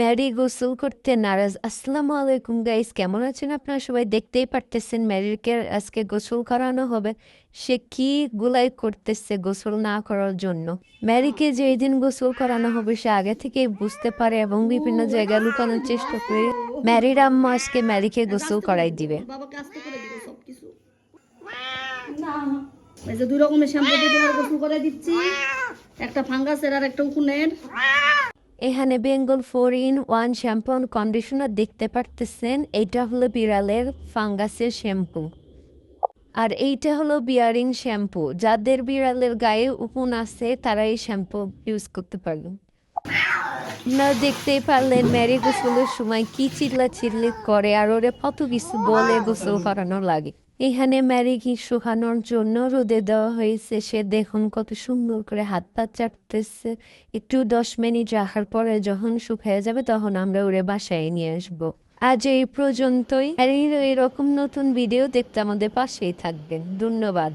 Mary গোসল করতে নারাজ। আসসালামু আলাইকুম গাইস কেমন আছেন আপনারা? সবাই দেখতেই পারতেছেন ম্যারিকে আজকে গোসল করানো হবে। সে কি গুলাই করতেছে গোসল না করার জন্য? ম্যারিকে যেই দিন গোসল করানো হবে, সে আগে থেকেই বুঝতে পারে এবং বিভিন্ন জায়গায় লুকানোর চেষ্টা করে ম্যারির আম্মা আজকে ম্যারিকে গোসল করাই দিবে। দুই রকমের শ্যাম্পু দিয়ে গোসল করে দিচ্ছি। একটা ফাঙ্গাসের আর একটা উকুনের। এখানে Bengal four in one shampoo and conditioner দেখতে পারতেছেন। এইটা হলো বিড়ালের ফাঙ্গাসের শ্যাম্পু। আর এইটা হলো বিয়ারিং শ্যাম্পু। যাদের বিড়ালের গায়ে উকুন আছে, তারা এই শ্যাম্পু ইউজ করতে পারবেন না দেখতেই পারলেন, ম্যারি গোসলের সময় কি চিল্লা চিল্লি করে, আর ওরে কত কিছু বলে গোসল করানো লাগে। এখানে ম্যারি ঘি শুকানোর জন্য রোদে দেওয়া হয়েছে। সে দেখুন কত সুন্দর করে হাত পা চাটতেছে। একটু দশ মিনিট রাখার পরে যখন শুকিয়ে যাবে তখন আমরা ওরে বাসায় নিয়ে আসব। আজ এই পর্যন্তই। এরকম নতুন ভিডিও দেখতে আমাদের পাশেই থাকবেন। ধন্যবাদ।